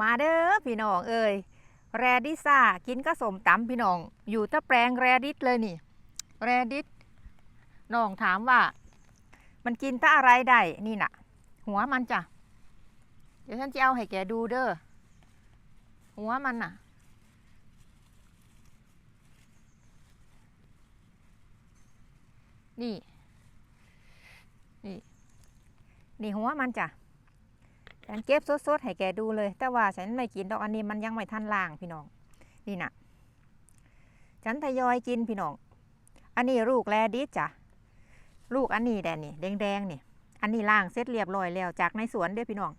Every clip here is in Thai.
มาเด้อพี่น้องเอ้ยแรดิซ่ากินก็สมตำพี่น้อง อยู่ตะแปลงแรดิสเลยนี่ แรดิสน้องถามว่า มันกินตะอะไรได้นี่น่ะ หัวมันจ้ะเดี๋ยวฉันจะเอาให้แกดูเด้อหัวมันน่ะ นี่ นี่ นี่หัวมันจ้ะ ฉันเก็บสดๆให้แกดูเลย แต่ว่าฉันไม่กินดอกอันนี้มันยังไม่ทันล่างพี่น้อง นี่นะฉันทยอยกินพี่น้อง อันนี้ลูกแรดิสจ้ะ ลูกอันนี้แดนนี่แดงๆนี่ อันนี้ล่างเสร็จเรียบร้อยแล้วจากในสวนเด้อพี่น้อง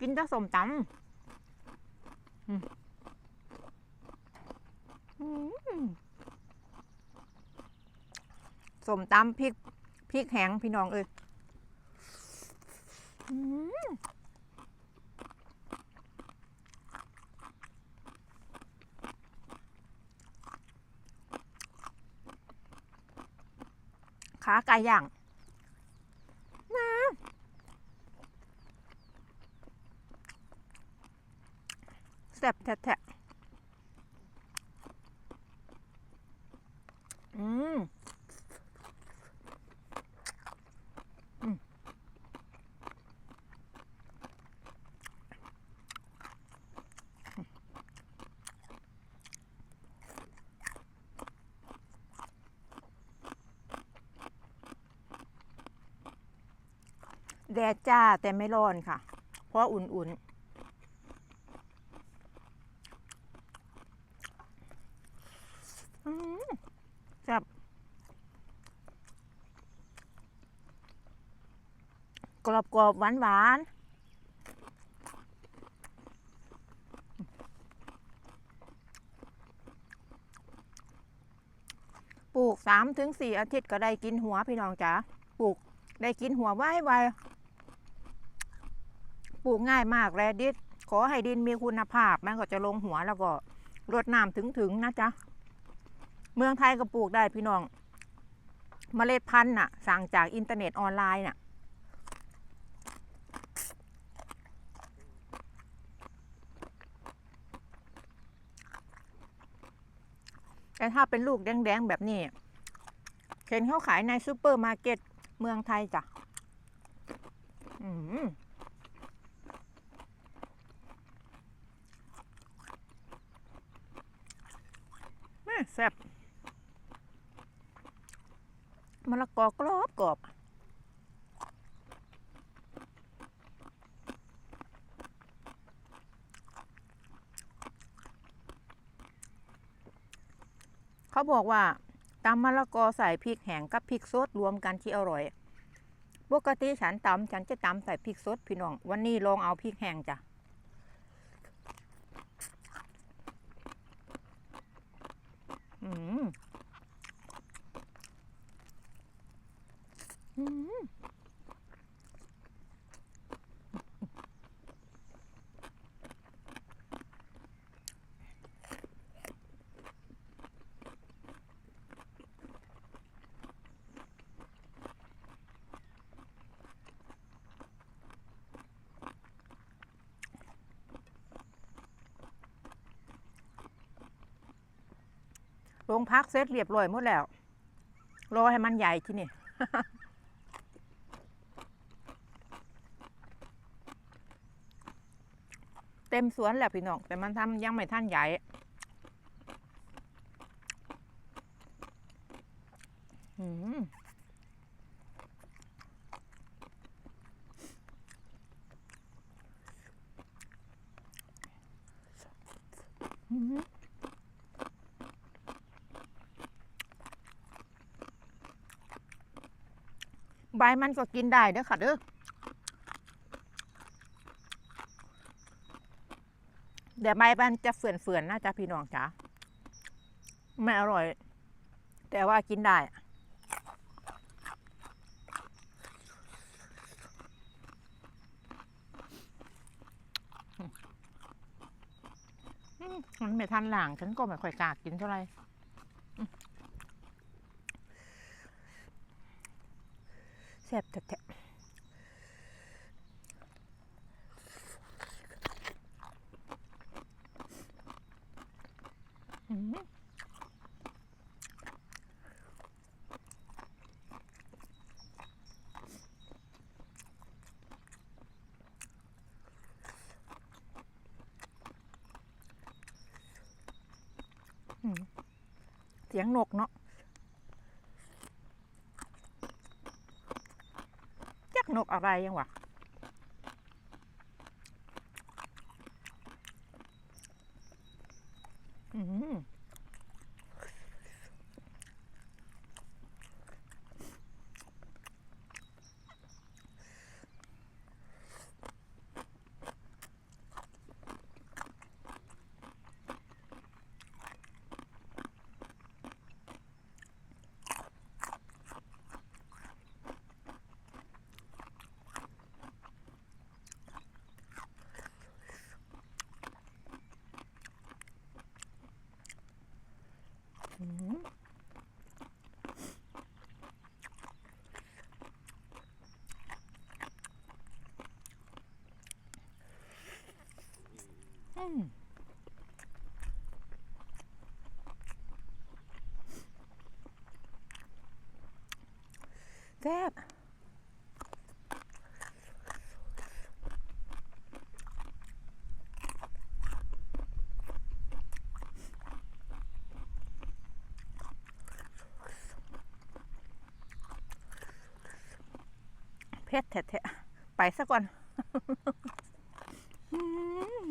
กินแตะสมตำอืมอืมสมตำพริกพริกแห้งพี่น้องเอ้ยอืม ขาไก่ย่างนะแซ่บแท้ๆอืม แดดจ้าแต่ไม่ร้อนค่ะ เพราะอุ่นๆอืมแซ่บกรอบกรอบหวานหวานๆปลูกสามถึงสี่อาทิตย์ก็ได้กินหัวพี่น้องจ๋าปลูกได้กินหัวไว้ไว ปลูกง่ายมากแรดิสขอให้ดินมีคุณภาพ มันก็จะลงหัวแล้วก็รดน้ำถึงๆนะจ๊ะ เมืองไทยก็ปลูกได้พี่น้องเมล็ดพันธุ์น่ะ สั่งจากอินเทอร์เน็ตออนไลน์น่ะแต่ถ้าเป็นลูกแดงๆ แบบนี้เห็นเขาขายในซูเปอร์มาร์เก็ตเมืองไทยจ้ะ อืม แซ่บมะละกอกรอบกรอบเขาบอกว่าตำมะละกอใส่พริกแห้งกับพริกสดรวมกันที่อร่อย ปกติฉันตำฉันจะตำใส่พริกสดพี่น้อง วันนี้ลองเอาพริกแห้งจ้ะ อืม อืมลงพักเสร็จเรียบร้อยหมดแล้ว รอให้มันใหญ่ที่นี่ ต็มสวนแล้วพี่น้องแต่มันทำยังไม่ท่านใหญ่อืมอืมใบมันก็กินได้เด้อค่ะเด้อ เดี๋ยวใบมันจะเฟื่อนๆนะจ๊ะพี่น้องจ๋าไม่อร่อย แต่ว่ากินได้มันไม่ทันหลังฉันก็ไม่ค่อยกล้ากินเท่าไหร่แซ่บแท้ๆ เสียงนกเนาะจักนกอะไรยังวะอืม อืมอืมแซ่บเผ็ดแท้ๆไปซะก่อนอืม